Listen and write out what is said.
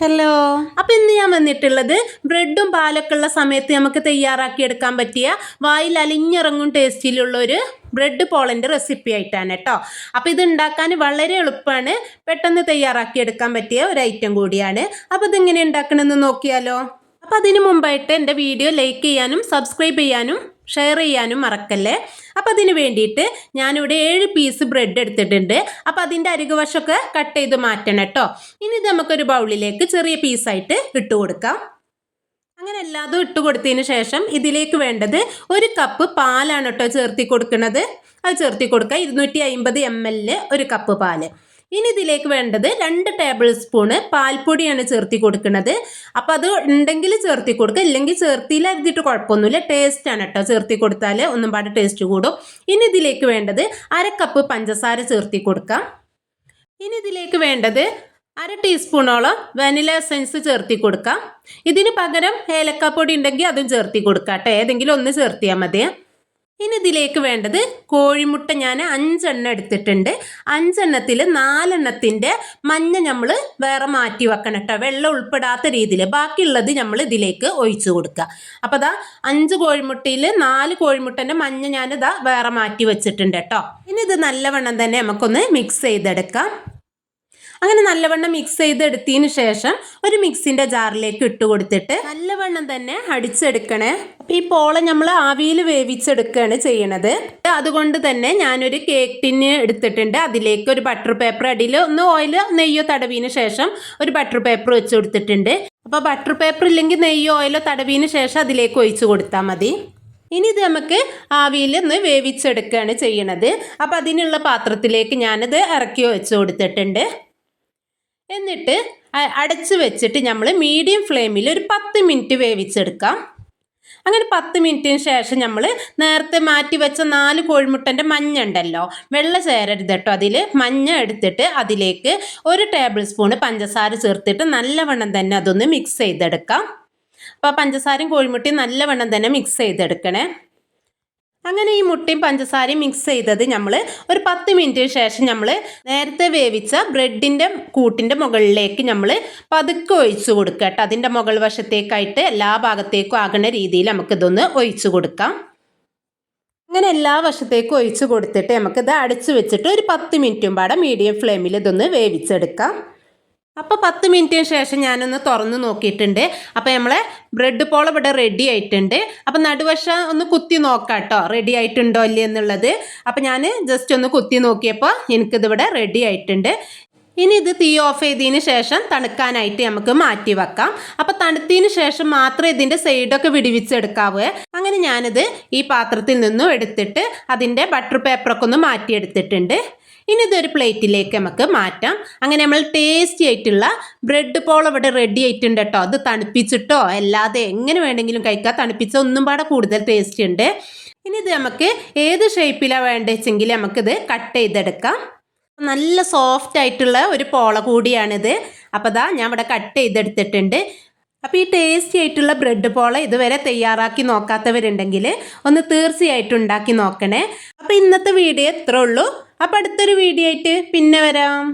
Hello അപ്പം ഇന്ന് ഞാൻ വന്നിട്ടുള്ളത് ബ്രെഡും പാലൊക്കെ ഉള്ള സമയത്ത് നമുക്ക് തയ്യാറാക്കി എടുക്കാൻ പറ്റിയ വായിൽ അലിഞ്ഞിറങ്ങും ടേസ്റ്റിലുള്ള ഒരു ബ്രെഡ് പോളന്റെ റെസിപ്പി ആയിട്ടാണ് കേട്ടോ. അപ്പോൾ ഇത് ഉണ്ടാക്കാൻ വളരെ എളുപ്പമാണ്. പെട്ടെന്ന് തയ്യാറാക്കി എടുക്കാൻ പറ്റിയ ഒരു ഐറ്റം കൂടിയാണ്. അപ്പോൾ ഇതെങ്ങനെ ഉണ്ടാക്കണമെന്ന് നോക്കിയാലോ. അപ്പോൾ അതിന് മുമ്പായിട്ട് എന്റെ വീഡിയോ ലൈക്ക് ചെയ്യാനും സബ്സ്ക്രൈബ് ചെയ്യാനും ഷെയർ ചെയ്യാനും മറക്കല്ലേ? അപ്പോൾ അതിന് വേണ്ടിയിട്ട് ഞാനിവിടെ ഏഴ് പീസ് ബ്രെഡ് എടുത്തിട്ടുണ്ട്. അപ്പോൾ അതിന്റെ അരികുവശമൊക്കെ കട്ട് ചെയ്ത് മാറ്റണം കേട്ടോ. ഇനി ഇത് നമുക്കൊരു ബൗളിലേക്ക് ചെറിയ പീസായിട്ട് ഇട്ട് കൊടുക്കാം. അങ്ങനെ എല്ലാതും ഇട്ട് കൊടുത്തതിന് ശേഷം ഇതിലേക്ക് വേണ്ടത് ഒരു കപ്പ് പാലാണ് കേട്ടോ ചേർത്തി കൊടുക്കുന്നത്. അത് ചേർത്തി കൊടുക്കുക. ഇരുന്നൂറ്റി അമ്പത് എം എല്ലിൽ ഒരു കപ്പ് പാൽ. ഇനി ഇതിലേക്ക് വേണ്ടത് രണ്ട് ടേബിൾ സ്പൂണ് പാൽപ്പൊടിയാണ് ചേർത്തി കൊടുക്കുന്നത്. അപ്പോൾ അത് ഉണ്ടെങ്കിൽ ചേർത്തി കൊടുക്കുക. ഇല്ലെങ്കിൽ ചേർത്തിയിലരുതിയിട്ട് കുഴപ്പമൊന്നുമില്ല. ടേസ്റ്റാണ് കേട്ടോ. ചേർത്തി കൊടുത്താൽ ഒന്നും പാടെ ടേസ്റ്റ് കൂടും. ഇനി ഇതിലേക്ക് വേണ്ടത് അര കപ്പ് പഞ്ചസാര ചേർത്തി കൊടുക്കാം ഇനി ഇതിലേക്ക് വേണ്ടത് അര ടീസ്പൂണോളം വനില എസൻസ് ചേർത്തി കൊടുക്കാം ഇതിന് പകരം ഏലക്കാപ്പൊടി ഉണ്ടെങ്കിൽ അതും ചേർത്തി കൊടുക്കാം കേട്ടോ. ഏതെങ്കിലും ഒന്ന് ചേർത്തിയാൽ മതി. ഇനി ഇതിലേക്ക് വേണ്ടത് കോഴിമുട്ട ഞാൻ അഞ്ചെണ്ണം എടുത്തിട്ടുണ്ട്. അഞ്ചെണ്ണത്തിൽ നാലെണ്ണത്തിന്റെ മഞ്ഞ നമ്മൾ വേറെ മാറ്റി വെക്കണം കേട്ടോ. വെള്ളം ഉൾപ്പെടാത്ത രീതിയിൽ ബാക്കിയുള്ളത് നമ്മൾ ഇതിലേക്ക് ഒഴിച്ചു കൊടുക്കുക. അപ്പോൾ അതാ അഞ്ച് കോഴിമുട്ടയിൽ നാല് കോഴിമുട്ടന്റെ മഞ്ഞ ഞാനിതാ വേറെ മാറ്റി വെച്ചിട്ടുണ്ട് കേട്ടോ. ഇനി ഇത് നല്ലവണ്ണം തന്നെ നമുക്കൊന്ന് മിക്സ് ചെയ്തെടുക്കാം. അങ്ങനെ നല്ലവണ്ണം മിക്സ് ചെയ്തെടുത്തതിന് ശേഷം ഒരു മിക്സിന്റെ ജാറിലേക്ക് ഇട്ട് കൊടുത്തിട്ട് നല്ലവണ്ണം തന്നെ അടിച്ചെടുക്കണേ. അപ്പോൾ ഈ പോള നമ്മൾ ആവിയിൽ വേവിച്ചെടുക്കുകയാണ് ചെയ്യണത്. അതുകൊണ്ട് തന്നെ ഞാനൊരു കേക്ക് ടിന്ന് എടുത്തിട്ടുണ്ട്. അതിലേക്ക് ഒരു ബട്ടർ പേപ്പർ അടിയിൽ ഒന്ന് ഓയിൽ നെയ്യോ തടവിന് ശേഷം ഒരു ബട്ടർ പേപ്പർ വെച്ച് കൊടുത്തിട്ടുണ്ട്. അപ്പോൾ ബട്ടർ പേപ്പർ ഇല്ലെങ്കിൽ നെയ്യോ ഓയിലോ തടവിന് ശേഷം അതിലേക്ക് ഒഴിച്ചു കൊടുത്താൽ മതി. ഇനി ഇത് നമുക്ക് ആവിയിൽ ഒന്ന് വേവിച്ചെടുക്കുകയാണ് ചെയ്യണത്. അപ്പോൾ അതിനുള്ള പാത്രത്തിലേക്ക് ഞാനത് ഇറക്കി വെച്ച് കൊടുത്തിട്ടുണ്ട്. എന്നിട്ട് അടച്ച് വെച്ചിട്ട് നമ്മൾ മീഡിയം ഫ്ലെയിമിൽ ഒരു പത്ത് മിനിറ്റ് വേവിച്ചെടുക്കാം. അങ്ങനെ പത്ത് മിനിറ്റിന് ശേഷം നമ്മൾ നേരത്തെ മാറ്റി വെച്ച നാല് കോഴിമുട്ടന്റെ മഞ്ഞ ഉണ്ടല്ലോ വെള്ള ചേരരുത് കേട്ടോ അതിൽ മഞ്ഞ എടുത്തിട്ട് അതിലേക്ക് ഒരു ടേബിൾ സ്പൂണ് പഞ്ചസാര ചേർത്തിട്ട് നല്ലവണ്ണം തന്നെ അതൊന്ന് മിക്സ് ചെയ്തെടുക്കാം. അപ്പോൾ പഞ്ചസാരയും കോഴിമുട്ടയും നല്ലവണ്ണം തന്നെ മിക്സ് ചെയ്തെടുക്കണേ. അങ്ങനെ ഈ മുട്ടയും പഞ്ചസാരയും മിക്സ് ചെയ്തത് നമ്മൾ ഒരു പത്ത് മിനിറ്റിന് ശേഷം നമ്മൾ നേരത്തെ വേവിച്ച ബ്രെഡിന്റെ കൂട്ടിന്റെ മുകളിലേക്ക് നമ്മൾ പതുക്കെ ഒഴിച്ചു കൊടുക്കുക കേട്ടോ. അതിന്റെ മുകൾ വശത്തേക്കായിട്ട് എല്ലാ ഭാഗത്തേക്കും ആകുന്ന രീതിയിൽ നമുക്കിതൊന്ന് ഒഴിച്ചു കൊടുക്കാം. അങ്ങനെ എല്ലാ വശത്തേക്കും ഒഴിച്ചു കൊടുത്തിട്ട് നമുക്കിത് അടച്ചു വെച്ചിട്ട് ഒരു പത്ത് മിനിറ്റും പാടെ മീഡിയം ഫ്ലെയിമിൽ ഇതൊന്ന് വേവിച്ചെടുക്കാം. അപ്പോൾ പത്ത് മിനിറ്റിന് ശേഷം ഞാനൊന്ന് തുറന്ന് നോക്കിയിട്ടുണ്ട്. അപ്പോൾ നമ്മളെ ബ്രെഡ് പോൾ ഇവിടെ റെഡി ആയിട്ടുണ്ട്. അപ്പോൾ നടുവശം ഒന്ന് കുത്തി നോക്കാം കേട്ടോ റെഡി ആയിട്ടുണ്ടോ ഇല്ലേ എന്നുള്ളത്. അപ്പോൾ ഞാൻ ജസ്റ്റ് ഒന്ന് കുത്തി നോക്കിയപ്പോൾ എനിക്കിതിവിടെ റെഡി ആയിട്ടുണ്ട്. ഇനി ഇത് തീ ഓഫ് ചെയ്തതിന് ശേഷം തണുക്കാനായിട്ട് നമുക്ക് മാറ്റി വെക്കാം. അപ്പോൾ തണുത്തതിന് ശേഷം മാത്രമേ ഇതിന്റെ സൈഡൊക്കെ വിടിവിച്ചെടുക്കാവൂ. അങ്ങനെ ഞാനത് ഈ പാത്രത്തിൽ നിന്നും എടുത്തിട്ട് അതിന്റെ ബട്ടർ പേപ്പറൊക്കെ ഒന്ന് മാറ്റിയെടുത്തിട്ടുണ്ട്. ഇനി ഇതൊരു പ്ലേറ്റിലേക്ക് നമുക്ക് മാറ്റാം. അങ്ങനെ നമ്മൾ ടേസ്റ്റി ആയിട്ടുള്ള ബ്രെഡ് പോൾ ഇവിടെ റെഡി ആയിട്ടുണ്ട് കേട്ടോ അത് തണുപ്പിച്ചിട്ടോ അല്ലാതെ എങ്ങനെ വേണമെങ്കിലും കഴിക്കാം. തണുപ്പിച്ച ഒന്നും പാടെ കൂടുതൽ ടേസ്റ്റി ഉണ്ട്. ഇനി ഇത് നമുക്ക് ഏത് ഷേപ്പിലാണ് വേണ്ടതെങ്കിൽ നമുക്കിത് കട്ട് ചെയ്തെടുക്കാം. നല്ല സോഫ്റ്റ് ആയിട്ടുള്ള ഒരു പോള കൂടിയാണിത്. അപ്പോൾ ദാ ഞാൻ ഇവിടെ കട്ട് ചെയ്തെടുത്തിട്ടുണ്ട്. അപ്പോൾ ഈ ടേസ്റ്റി ആയിട്ടുള്ള ബ്രെഡ് പോള ഇതുവരെ തയ്യാറാക്കി നോക്കാത്തവരുണ്ടെങ്കിൽ ഒന്ന് തീർച്ചയായിട്ടും ഉണ്ടാക്കി നോക്കണേ. അപ്പോൾ ഇന്നത്തെ വീഡിയോ എത്ര ഉള്ളൂ. അപ്പോൾ അടുത്തൊരു വീഡിയോ ആയിട്ട് പിന്നെ വരാം.